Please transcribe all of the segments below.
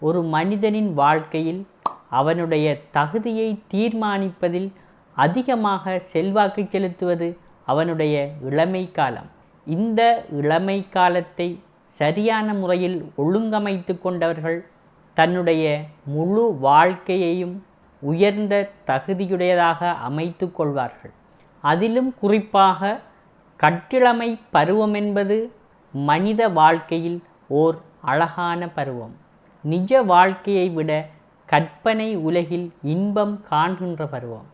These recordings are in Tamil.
ஒரு மனிதனின் வாழ்க்கையில் அவனுடைய தகுதியை தீர்மானிப்பதில் அதிகமாக செல்வாக்கு செலுத்துவது அவனுடைய இளமை காலம். இந்த இளமை காலத்தை சரியான முறையில் ஒழுங்கமைத்து கொண்டவர்கள் தன்னுடைய முழு வாழ்க்கையையும் உயர்ந்த தகுதியுடையதாக அமைத்து கொள்வார்கள். அதிலும் குறிப்பாக கட்டிளமை பருவம் என்பது மனித வாழ்க்கையில் ஓர் அழகான பருவம். நிஜ வாழ்க்கையை விட கற்பனை உலகில் இன்பம் காண்கின்ற பருவம்.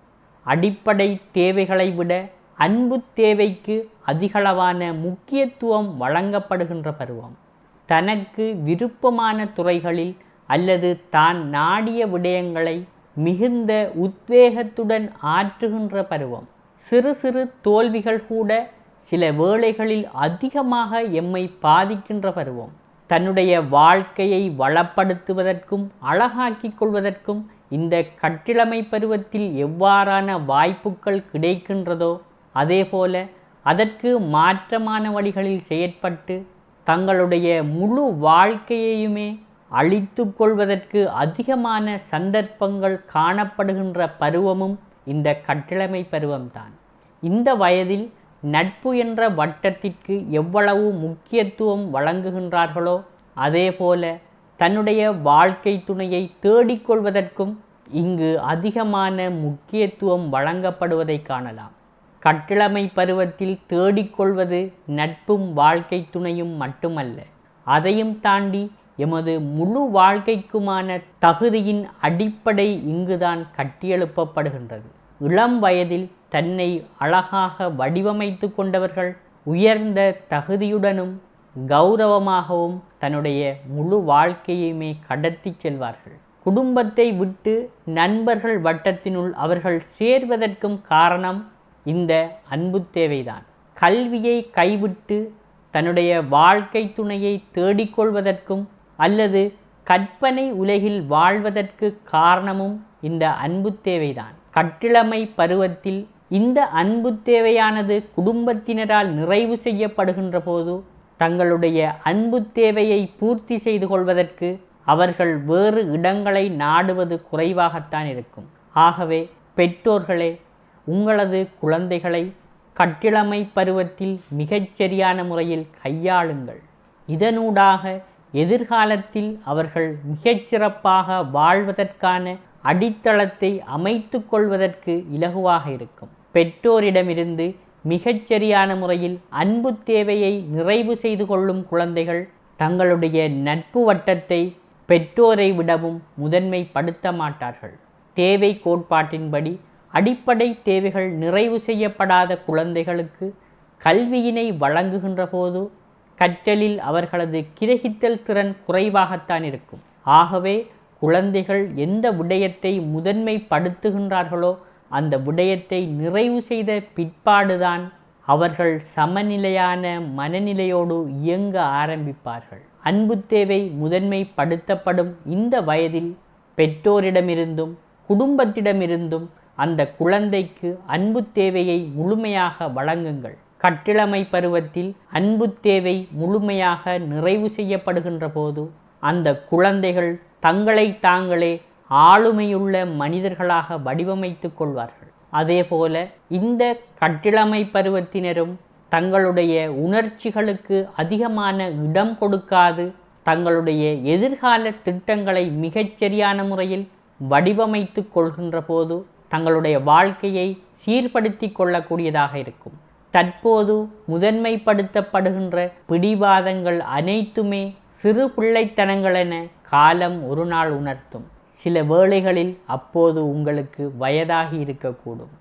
அடிப்படை தேவைகளை விட அன்பு தேவைக்கு அதிகளவான முக்கியத்துவம் வழங்கப்படுகின்ற பருவம். தனக்கு விருப்பமான துறைகளில் அல்லது தான் நாடிய விடயங்களை மிகுந்த உத்வேகத்துடன் ஆற்றுகின்ற பருவம். சிறு சிறு தோல்விகள் கூட சில வேளைகளில் அதிகமாக எம்மை பாதிக்கின்ற பருவம். தன்னுடைய வாழ்க்கையை வளப்படுத்துவதற்கும் அழகாக்கிக் கொள்வதற்கும் இந்த கட்டிளமை பருவத்தில் எவ்வாறான வாய்ப்புகள் கிடைக்கின்றதோ அதேபோல அதற்கு மாற்றமான வழிகளில் செயற்பட்டு தங்களுடைய முழு வாழ்க்கையையுமே அழித்து கொள்வதற்கு அதிகமான சந்தர்ப்பங்கள் காணப்படுகின்ற பருவமும் இந்த கட்டிளமை பருவம்தான். இந்த வயதில் நட்பு என்ற வட்டத்திற்கு எவ்வளவு முக்கியத்துவம் வழங்குகின்றார்களோ அதேபோல தன்னுடைய வாழ்க்கை துணையை தேடிக்கொள்வதற்கும் இங்கு அதிகமான முக்கியத்துவம் வழங்கப்படுவதை காணலாம். கட்டிளமை பருவத்தில் தேடிக்கொள்வது நட்பும் வாழ்க்கை துணையும் மட்டுமல்ல அதையும் தாண்டி எமது முழு வாழ்க்கைக்குமான தகுதியின் அடிப்படை இங்குதான் கட்டியெழுப்பப்படுகின்றது. இளம் வயதில் தன்னை அழகாக வடிவமைத்து கொண்டவர்கள் உயர்ந்த தகுதியுடனும் கௌரவமாகவும் தன்னுடைய முழு வாழ்க்கையுமே கடத்தி செல்வார்கள். குடும்பத்தை விட்டு நண்பர்கள் வட்டத்தினுள் அவர்கள் சேர்வதற்கும் காரணம் இந்த அன்பு தேவைதான். கல்வியை கைவிட்டு தன்னுடைய வாழ்க்கை துணையை தேடிக்கொள்வதற்கும் அல்லது கற்பனை உலகில் வாழ்வதற்கு காரணமும் இந்த அன்பு தேவைதான். கட்டிளமை பருவத்தில் இந்த அன்பு தேவையானது குடும்பத்தினரால் நிறைவு செய்யப்படுகின்ற போது தங்களுடைய அன்பு தேவையை பூர்த்தி செய்து கொள்வதற்கு அவர்கள் வேறு இடங்களை நாடுவது குறைவாகத்தான் இருக்கும். ஆகவே பெற்றோர்களே உங்களது குழந்தைகளை கட்டிளமை பருவத்தில் மிகச்சரியான முறையில் கையாளுங்கள். இதனூடாக எதிர்காலத்தில் அவர்கள் மிகச்சிறப்பாக வாழ்வதற்கான அடித்தளத்தை அமைத்து கொள்வதற்கு இலகுவாக இருக்கும். பெற்றோரிடமிருந்து மிகச்சரியான முறையில் அன்பு தேவையை நிறைவு செய்து கொள்ளும் குழந்தைகள் தங்களுடைய நட்பு வட்டத்தை பெற்றோரை விடவும் முதன்மைப்படுத்த மாட்டார்கள். தேவை கோட்பாட்டின்படி அடிப்படை தேவைகள் நிறைவு செய்யப்படாத குழந்தைகளுக்கு கல்வியினை வழங்குகின்ற போது கற்றலில் அவர்களது கிரகித்தல் திறன் குறைவாகத்தான் இருக்கும். ஆகவே குழந்தைகள் எந்த விடயத்தை முதன்மைப்படுத்துகின்றார்களோ அந்த விடயத்தை நிறைவு செய்த பிற்பாடுதான் அவர்கள் சமநிலையான மனநிலையோடு இயங்க ஆரம்பிப்பார்கள். அன்பு தேவை முதன்மைப்படுத்தப்படும் இந்த வயதில் பெற்றோரிடமிருந்தும் குடும்பத்திடமிருந்தும் அந்த குழந்தைக்கு அன்பு தேவையை முழுமையாக வழங்குங்கள். கட்டிளமை பருவத்தில் அன்பு தேவை முழுமையாக நிறைவு செய்யப்படுகின்ற போது அந்த குழந்தைகள் தங்களை தாங்களே ஆளுமையுள்ள மனிதர்களாக வடிவமைத்து கொள்வார்கள். அதேபோல இந்த கட்டிளமை பருவத்தினரும் தங்களுடைய உணர்ச்சிகளுக்கு அதிகமான இடம் கொடுக்காது தங்களுடைய எதிர்கால திட்டங்களை மிகச்சரியான முறையில் வடிவமைத்து கொள்கின்ற போது தங்களுடைய வாழ்க்கையை சீர்படுத்தி கொள்ளக்கூடியதாக இருக்கும். தற்போது முதன்மைப்படுத்தப்படுகின்ற பிடிவாதங்கள் அனைத்துமே சிறு பிள்ளைத்தனங்களென காலம் ஒரு நாள் உணர்த்தும். சில வேளைகளில் அப்போது உங்களுக்கு வயதாகி இருக்கக்கூடும்.